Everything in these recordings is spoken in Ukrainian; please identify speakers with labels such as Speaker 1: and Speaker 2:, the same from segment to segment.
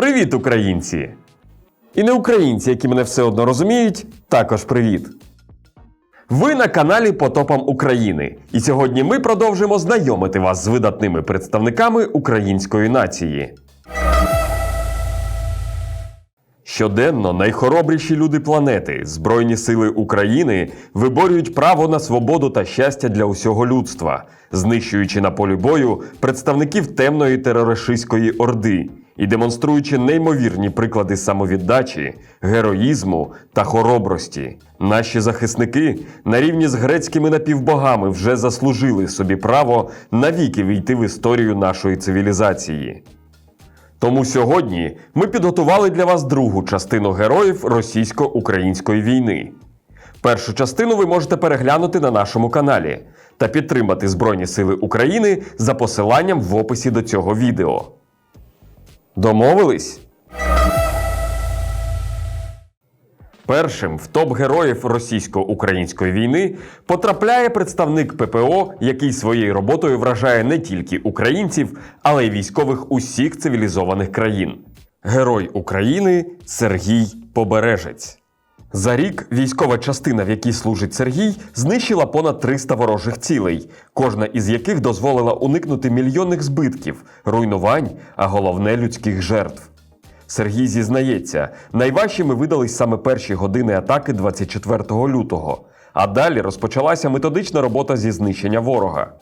Speaker 1: Привіт, українці! І не українці, які мене все одно розуміють, також привіт! Ви на каналі Потопам України, і сьогодні ми продовжимо знайомити вас з видатними представниками української нації. Щоденно найхоробріші люди планети, Збройні сили України, виборюють право на свободу та щастя для усього людства, знищуючи на полі бою представників темної терористичної орди і демонструючи неймовірні приклади самовіддачі, героїзму та хоробрості. Наші захисники на рівні з грецькими напівбогами вже заслужили собі право навіки війти в історію нашої цивілізації. Тому сьогодні ми підготували для вас другу частину героїв російсько-української війни. Першу частину ви можете переглянути на нашому каналі та підтримати Збройні Сили України за посиланням в описі до цього відео. Домовились? Першим в топ героїв російсько-української війни потрапляє представник ППО, який своєю роботою вражає не тільки українців, але й військових усіх цивілізованих країн. Герой України Сергій Побережець. За рік військова частина, в якій служить Сергій, знищила понад 300 ворожих цілей, кожна із яких дозволила уникнути мільйонних збитків, руйнувань, а головне людських жертв. Сергій зізнається, найважчими видались саме перші години атаки 24 лютого, а далі розпочалася методична робота зі знищення ворога.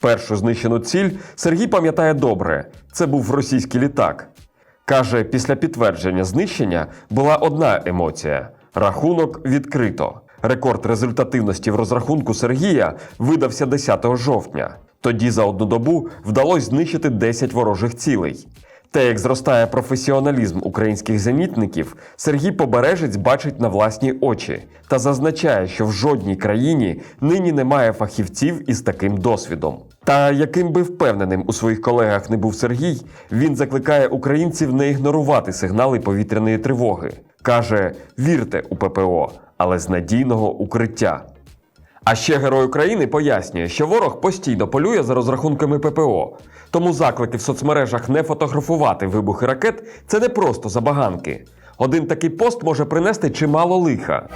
Speaker 1: Першу знищену ціль Сергій пам'ятає добре це був російський літак. Каже, після підтвердження знищення була одна емоція рахунок відкрито. Рекорд результативності в розрахунку Сергія видався 10 жовтня. Тоді за одну добу вдалося знищити 10 ворожих цілей. Те, як зростає професіоналізм українських зенітників, Сергій Побережець бачить на власні очі та зазначає, що в жодній країні нині немає фахівців із таким досвідом. Та яким би впевненим у своїх колегах не був Сергій, він закликає українців не ігнорувати сигнали повітряної тривоги. Каже: вірте у ППО, але з надійного укриття. А ще герой України пояснює, що ворог постійно полює за розрахунками ППО. Тому заклики в соцмережах не фотографувати вибухи ракет це не просто забаганки. Один такий пост може принести чимало лиха.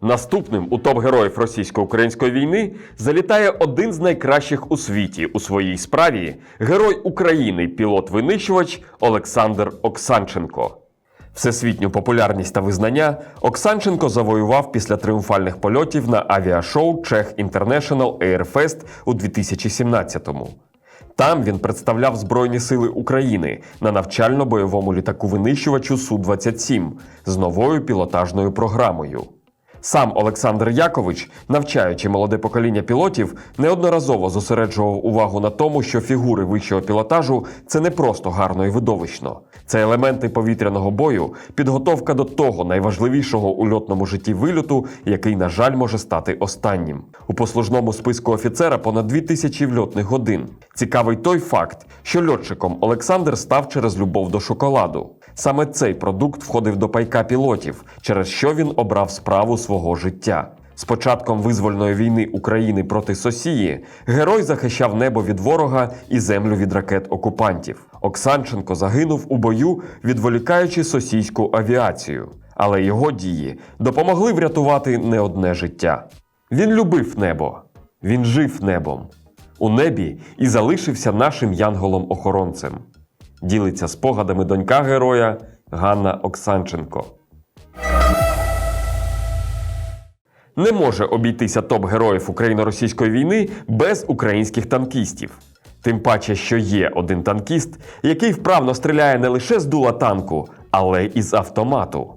Speaker 1: Наступним у топ героїв російсько-української війни залітає один з найкращих у світі у своїй справі герой України, пілот-винищувач Олександр Оксанченко. Всесвітню популярність та визнання Оксанченко завоював після тріумфальних польотів на авіашоу Чех International Airfest у 2017-му. Там він представляв Збройні Сили України на навчально-бойовому літаку-винищувачу Су-27 з новою пілотажною програмою. Сам Олександр Якович, навчаючи молоде покоління пілотів, неодноразово зосереджував увагу на тому, що фігури вищого пілотажу це не просто гарно і видовищно. Це елементи повітряного бою, підготовка до того найважливішого у льотному житті вильоту, який, на жаль, може стати останнім. У послужному списку офіцера понад 2000 вльотних годин. Цікавий той факт, що льотчиком Олександр став через любов до шоколаду. Саме цей продукт входив до пайка пілотів, через що він обрав справу свого життя. З початком визвольної війни України проти Сосії герой захищав небо від ворога і землю від ракет окупантів. Оксанченко загинув у бою, відволікаючи сосійську авіацію. Але його дії допомогли врятувати не одне життя. Він любив небо, він жив небом. У небі і залишився нашим янголом-охоронцем. Ділиться спогадами донька героя Ганна Оксанченко. Не може обійтися топ героїв україно-російської війни без українських танкістів. Тим паче, що є один танкіст, який вправно стріляє не лише з дула танку, але й з автомату.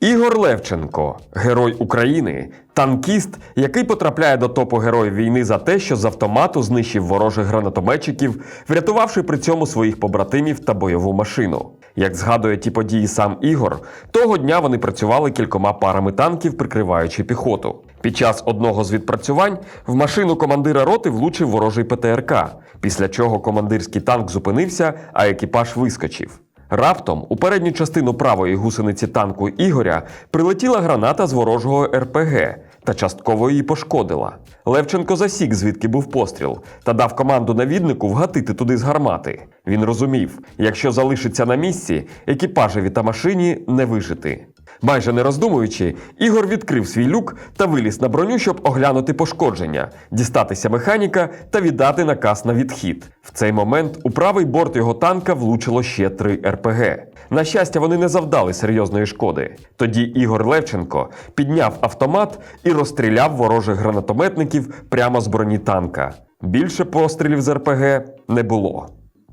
Speaker 1: Ігор Левченко, герой України, танкіст, який потрапляє до топу героїв війни за те, що з автомату знищив ворожих гранатометчиків, врятувавши при цьому своїх побратимів та бойову машину. Як згадує ті події сам Ігор, того дня вони працювали кількома парами танків, прикриваючи піхоту. Під час одного з відпрацювань в машину командира роти влучив ворожий ПТРК, після чого командирський танк зупинився, а екіпаж вискочив. Раптом у передню частину правої гусениці танку Ігоря прилетіла граната з ворожого РПГ, та частково її пошкодила. Левченко засік, звідки був постріл, та дав команду навіднику вгатити туди з гармати. Він розумів, якщо залишиться на місці, екіпажеві та машині не вижити. Майже не роздумуючи, Ігор відкрив свій люк та виліз на броню, щоб оглянути пошкодження, дістатися механіка та віддати наказ на відхід. В цей момент у правий борт його танка влучило ще три РПГ. На щастя, вони не завдали серйозної шкоди. Тоді Ігор Левченко підняв автомат і розстріляв ворожих гранатометників прямо з броні танка. Більше пострілів з РПГ не було.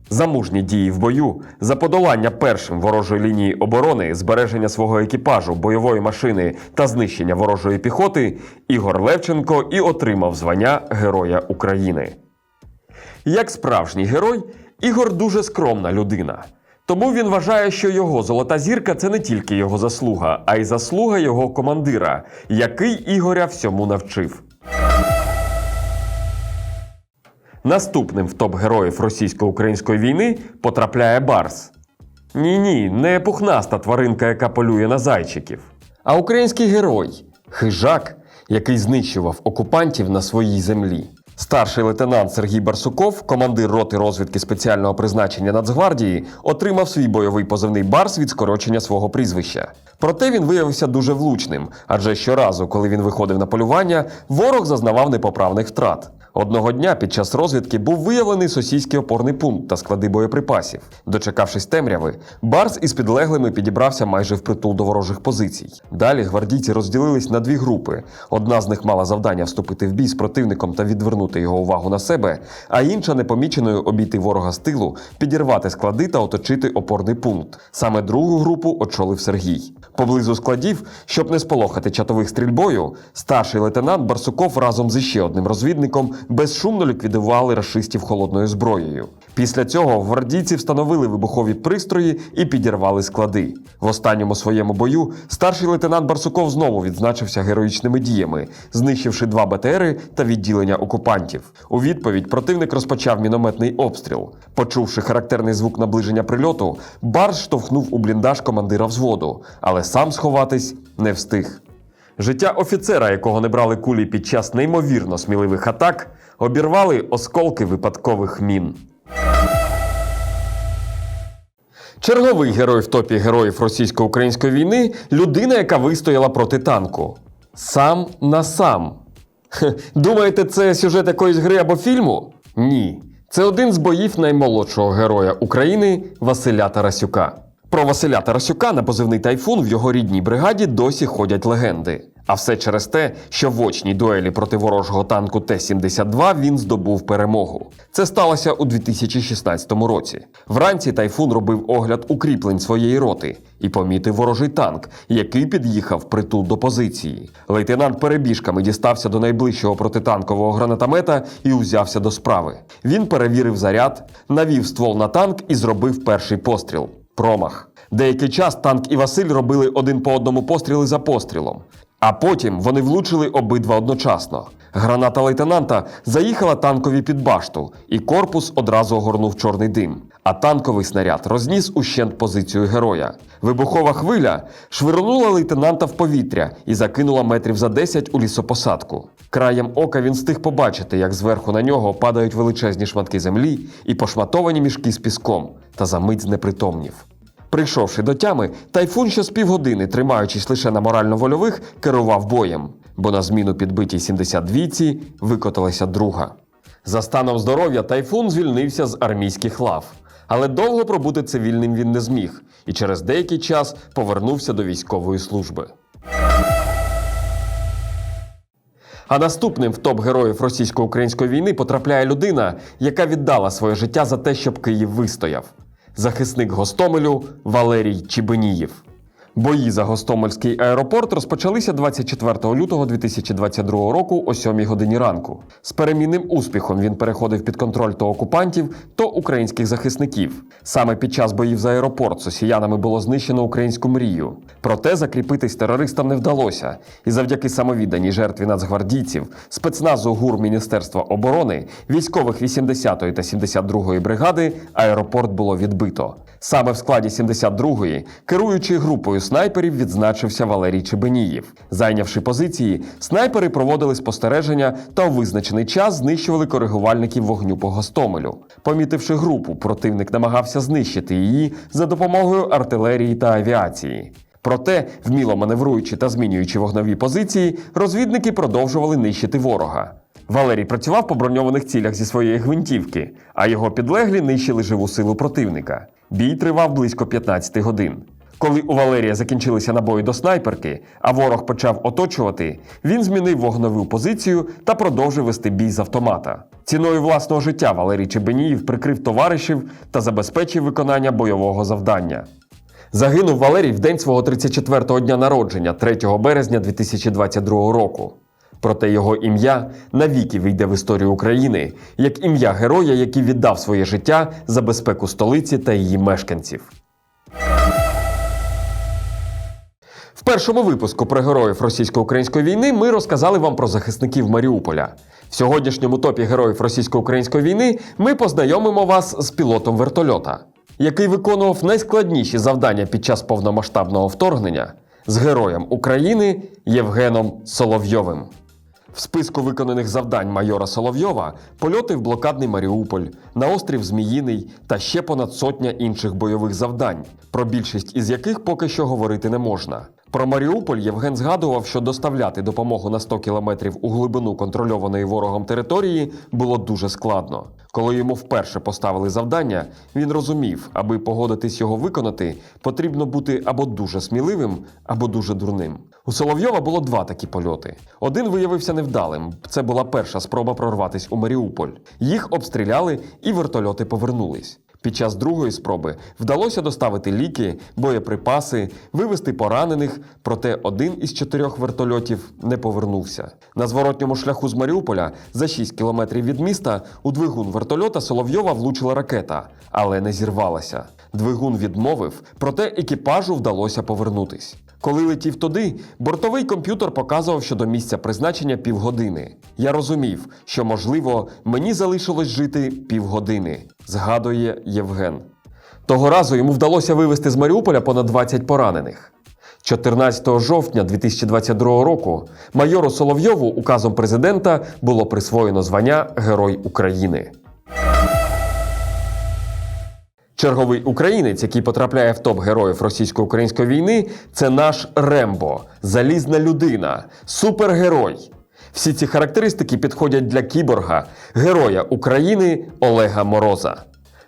Speaker 1: За мужні дії в бою, за подолання першим ворожої лінії оборони, збереження свого екіпажу, бойової машини та знищення ворожої піхоти, Ігор Левченко і отримав звання Героя України. Як справжній герой, Ігор дуже скромна людина. Тому він вважає, що його золота зірка це не тільки його заслуга, а й заслуга його командира, який Ігоря всьому навчив. Наступним в топ героїв російсько-української війни потрапляє Барс. Ні, ні, не пухнаста тваринка, яка полює на зайчиків, а український герой хижак, який знищував окупантів на своїй землі. Старший лейтенант Сергій Барсуков, командир роти розвідки спеціального призначення Нацгвардії, отримав свій бойовий позивний Барс від скорочення свого прізвища. Проте він виявився дуже влучним, адже щоразу, коли він виходив на полювання, ворог зазнавав непоправних втрат. Одного дня під час розвідки був виявлений сосійський опорний пункт та склади боєприпасів. Дочекавшись темряви, Барс із підлеглими підібрався майже впритул до ворожих позицій. Далі гвардійці розділились на дві групи. Одна з них мала завдання вступити в бій з противником та відвернути його увагу на себе, а інша непоміченою обійти ворога з тилу, підірвати склади та оточити опорний пункт. Саме другу групу очолив Сергій. Поблизу складів, щоб не сполохати чатових стрільбою, старший лейтенант Барсуков разом з іще одним розвідником безшумно ліквідували рашистів холодною зброєю. Після цього гвардійці встановили вибухові пристрої і підірвали склади. В останньому своєму бою старший лейтенант Барсуков знову відзначився героїчними діями, знищивши два БТРи та відділення окупантів. У відповідь противник розпочав мінометний обстріл. Почувши характерний звук наближення прильоту, Барс штовхнув у бліндаж командира взводу, але сам сховатись не встиг. Життя офіцера, якого не брали кулі під час неймовірно сміливих атак, обірвали осколки випадкових мін. Черговий герой в топі героїв російсько-української війни людина, яка вистояла проти танку. Сам на сам. Думаєте, це сюжет якоїсь гри або фільму? Ні. Це один з боїв наймолодшого героя України Василя Тарасюка. Про Василя Тарасюка на позивний тайфун в його рідній бригаді досі ходять легенди. А все через те, що в очній дуелі проти ворожого танку Т-72 він здобув перемогу. Це сталося у 2016 році. Вранці тайфун робив огляд укріплень своєї роти і помітив ворожий танк, який під'їхав притул до позиції. Лейтенант перебіжками дістався до найближчого протитанкового гранатомета і узявся до справи. Він перевірив заряд, навів ствол на танк і зробив перший постріл. Промах. Деякий час танк і Василь робили один по одному постріли за пострілом. А потім вони влучили обидва одночасно. Граната лейтенанта заїхала танкові під башту, і корпус одразу огорнув чорний дим. А танковий снаряд розніс ущент позицію героя. Вибухова хвиля швирнула лейтенанта в повітря і закинула метрів за 10 у лісопосадку. Краєм ока він встиг побачити, як зверху на нього падають величезні шматки землі і пошматовані мішки з піском, та за мить знепритомнів. Прийшовши до тями, тайфун ще з півгодини, тримаючись лише на морально-вольових, керував боєм, бо на зміну підбитій 72-ці викоталася друга. За станом здоров'я тайфун звільнився з армійських лав. Але довго пробути цивільним він не зміг і через деякий час повернувся до військової служби. А наступним в топ героїв російсько-української війни потрапляє людина, яка віддала своє життя за те, щоб Київ вистояв. Захисник Гостомелю Валерій Чібенієв. Бої за Гостомельський аеропорт розпочалися 24 лютого 2022 року о 7 годині ранку. З перемінним успіхом він переходив під контроль то окупантів, то українських захисників. Саме під час боїв за аеропорт сосіянами було знищено українську мрію. Проте закріпитись терористам не вдалося, і завдяки самовідданій жертві нацгвардійців, спецназу ГУР Міністерства оборони, військових 80-ї та 72-ї бригади аеропорт було відбито. Саме в складі 72-ї, керуючи групою снайперів, відзначився Валерій Чебеніїв. Зайнявши позиції, снайпери проводили спостереження та у визначений час знищували коригувальників вогню по Гостомелю. Помітивши групу, противник намагався знищити її за допомогою артилерії та авіації. Проте, вміло маневруючи та змінюючи вогнові позиції, розвідники продовжували нищити ворога. Валерій працював по броньованих цілях зі своєї гвинтівки, а його підлеглі нищили живу силу противника. Бій тривав близько 15 годин. Коли у Валерія закінчилися набої до снайперки, а ворог почав оточувати, він змінив вогнову позицію та продовжив вести бій з автомата. Ціною власного життя Валерій Чебеніїв прикрив товаришів та забезпечив виконання бойового завдання. Загинув Валерій в день свого 34-го дня народження, 3 березня 2022 року. Проте його ім'я навіки вийде в історію України як ім'я героя, який віддав своє життя за безпеку столиці та її мешканців. В першому випуску про героїв російсько-української війни ми розказали вам про захисників Маріуполя. В сьогоднішньому топі героїв російсько-української війни ми познайомимо вас з пілотом вертольота, який виконував найскладніші завдання під час повномасштабного вторгнення з героєм України Євгеном Соловйовим. В списку виконаних завдань майора Соловйова польоти в блокадний Маріуполь, на острів Зміїний та ще понад сотня інших бойових завдань, про більшість із яких поки що говорити не можна. Про Маріуполь Євген згадував, що доставляти допомогу на 100 кілометрів у глибину контрольованої ворогом території було дуже складно. Коли йому вперше поставили завдання, він розумів, аби погодитись його виконати, потрібно бути або дуже сміливим, або дуже дурним. У Соловйова було два такі польоти. Один виявився невдалим. Це була перша спроба прорватися у Маріуполь. Їх обстріляли і вертольоти повернулись. Під час другої спроби вдалося доставити ліки, боєприпаси, вивезти поранених, проте один із чотирьох вертольотів не повернувся. На зворотньому шляху з Маріуполя за 6 кілометрів від міста у двигун вертольота Соловйова влучила ракета, але не зірвалася. Двигун відмовив, проте екіпажу вдалося повернутись. Коли летів туди, бортовий комп'ютер показував, що до місця призначення півгодини. Я розумів, що можливо мені залишилось жити півгодини, згадує Євген. Того разу йому вдалося вивезти з Маріуполя понад 20 поранених. 14 жовтня 2022 року майору Соловйову указом президента було присвоєно звання Герой України. Черговий українець, який потрапляє в топ героїв російсько-української війни, це наш Рембо, залізна людина, супергерой. Всі ці характеристики підходять для кіборга, героя України Олега Мороза.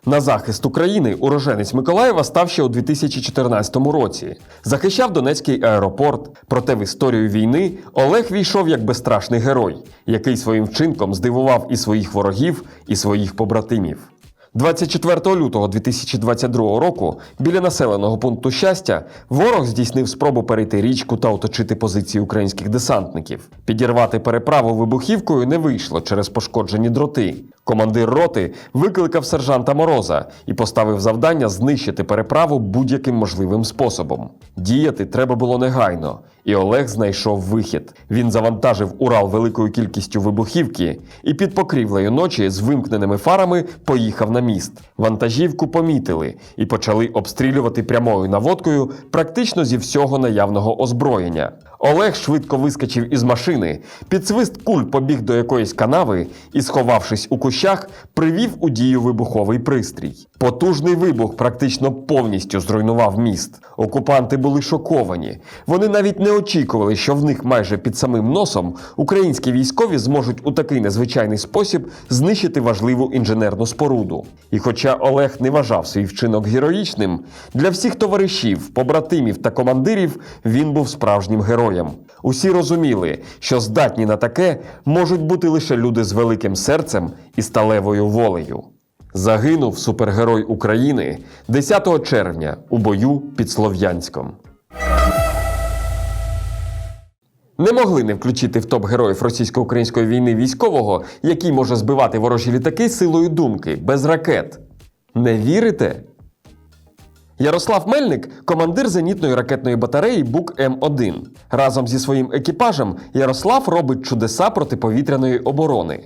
Speaker 1: На захист України уроженець Миколаєва став ще у 2014 році. Захищав Донецький аеропорт. Проте в історію війни Олег війшов як безстрашний герой, який своїм вчинком здивував і своїх ворогів, і своїх побратимів. 24 лютого 2022 року біля населеного пункту щастя ворог здійснив спробу перейти річку та оточити позиції українських десантників. Підірвати переправу вибухівкою не вийшло через пошкоджені дроти. Командир роти викликав сержанта Мороза і поставив завдання знищити переправу будь-яким можливим способом. Діяти треба було негайно, і Олег знайшов вихід. Він завантажив Урал великою кількістю вибухівки і під покрівлею ночі з вимкненими фарами поїхав на міст. Вантажівку помітили і почали обстрілювати прямою наводкою практично зі всього наявного озброєння. Олег швидко вискочив із машини, під свист куль побіг до якоїсь канави і, сховавшись у кущах, привів у дію вибуховий пристрій. Потужний вибух практично повністю зруйнував міст. Окупанти були шоковані. Вони навіть не очікували, що в них майже під самим носом українські військові зможуть у такий незвичайний спосіб знищити важливу інженерну споруду. І хоча Олег не вважав свій вчинок героїчним, для всіх товаришів, побратимів та командирів він був справжнім героєм. Усі розуміли, що здатні на таке можуть бути лише люди з великим серцем і сталевою волею. Загинув супергерой України 10 червня у бою під Слов'янськом. Не могли не включити в топ героїв російсько-української війни військового, який може збивати ворожі літаки силою думки, без ракет. Не вірите? Ярослав Мельник командир зенітної ракетної батареї Бук М1. Разом зі своїм екіпажем Ярослав робить чудеса протиповітряної оборони.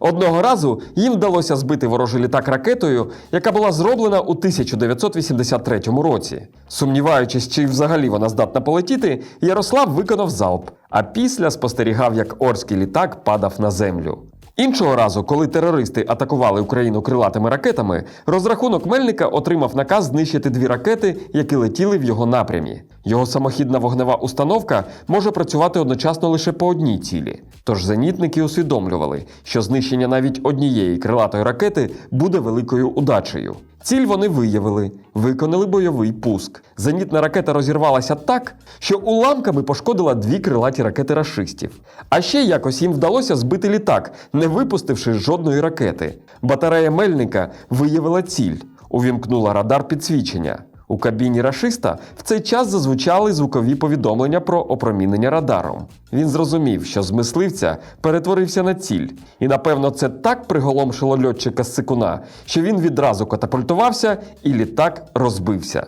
Speaker 1: Одного разу їм вдалося збити ворожий літак ракетою, яка була зроблена у 1983 році. Сумніваючись, чи взагалі вона здатна полетіти, Ярослав виконав залп, а після спостерігав, як орський літак падав на землю. Іншого разу, коли терористи атакували Україну крилатими ракетами, розрахунок Мельника отримав наказ знищити дві ракети, які летіли в його напрямі. Його самохідна вогнева установка може працювати одночасно лише по одній цілі. Тож зенітники усвідомлювали, що знищення навіть однієї крилатої ракети буде великою удачею. Ціль вони виявили, виконали бойовий пуск. Зенітна ракета розірвалася так, що уламками пошкодила дві крилаті ракети рашистів. А ще якось їм вдалося збити літак, не випустивши жодної ракети. Батарея Мельника виявила ціль, увімкнула радар підсвічення. У кабіні рашиста в цей час зазвучали звукові повідомлення про опромінення радаром. Він зрозумів, що з мисливця перетворився на ціль, і напевно це так приголомшило льотчика з сикуна, що він відразу катапультувався і літак розбився.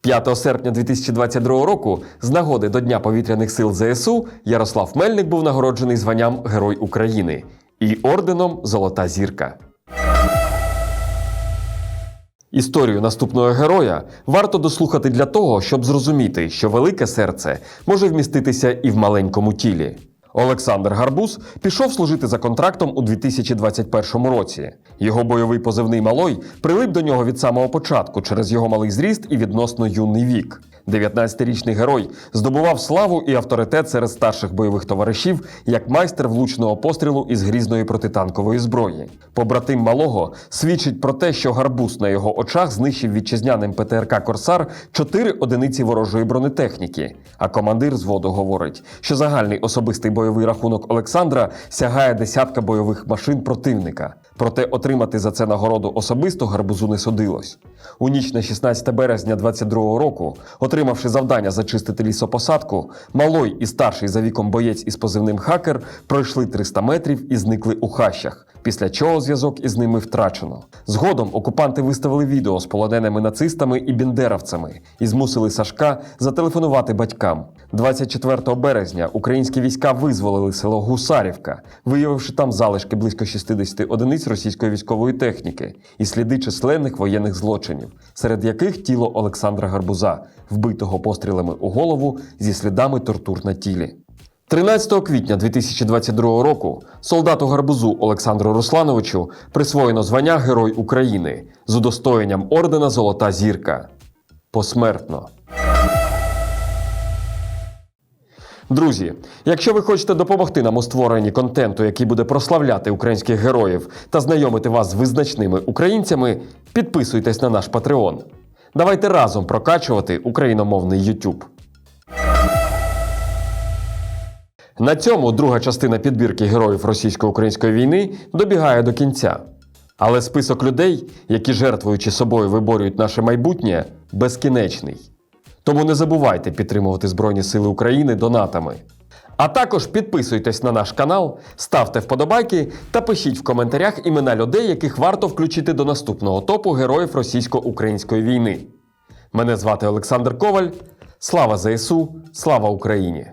Speaker 1: 5 серпня 2022 року, з нагоди до Дня повітряних сил ЗСУ, Ярослав Мельник був нагороджений званням Герой України і орденом Золота зірка. Історію наступного героя варто дослухати для того, щоб зрозуміти, що велике серце може вміститися і в маленькому тілі. Олександр Гарбуз пішов служити за контрактом у 2021 році. Його бойовий позивний малой прилип до нього від самого початку через його малий зріст і відносно юний вік. 19-річний герой здобував славу і авторитет серед старших бойових товаришів як майстер влучного пострілу із грізної протитанкової зброї. Побратим малого свідчить про те, що гарбуз на його очах знищив вітчизняним ПТРК Корсар чотири одиниці ворожої бронетехніки. А командир зводу говорить, що загальний особистий бойовий рахунок Олександра сягає десятка бойових машин противника. Проте отримати за це нагороду особисто гарбузу не судилось. У ніч на 16 березня 22-го року, отримавши завдання зачистити лісопосадку, малой і старший за віком боєць із позивним хакер пройшли 300 метрів і зникли у хащах. Після чого зв'язок із ними втрачено. Згодом окупанти виставили відео з полоненими нацистами і біндеровцями і змусили Сашка зателефонувати батькам. 24 березня українські війська визволили село Гусарівка, виявивши там залишки близько 60 одиниць російської військової техніки і сліди численних воєнних злочинів, серед яких тіло Олександра Гарбуза, вбитого пострілами у голову зі слідами тортур на тілі. 13 квітня 2022 року солдату гарбузу Олександру Руслановичу присвоєно звання Герой України з удостоєнням ордена Золота зірка. Посмертно. Друзі, якщо ви хочете допомогти нам у створенні контенту, який буде прославляти українських героїв та знайомити вас з визначними українцями, підписуйтесь на наш Patreon. Давайте разом прокачувати україномовний YouTube. На цьому друга частина підбірки героїв російсько-української війни добігає до кінця. Але список людей, які жертвуючи собою виборюють наше майбутнє, безкінечний. Тому не забувайте підтримувати Збройні Сили України донатами. А також підписуйтесь на наш канал, ставте вподобайки та пишіть в коментарях імена людей, яких варто включити до наступного топу героїв російсько-української війни. Мене звати Олександр Коваль. Слава ЗСУ, слава Україні!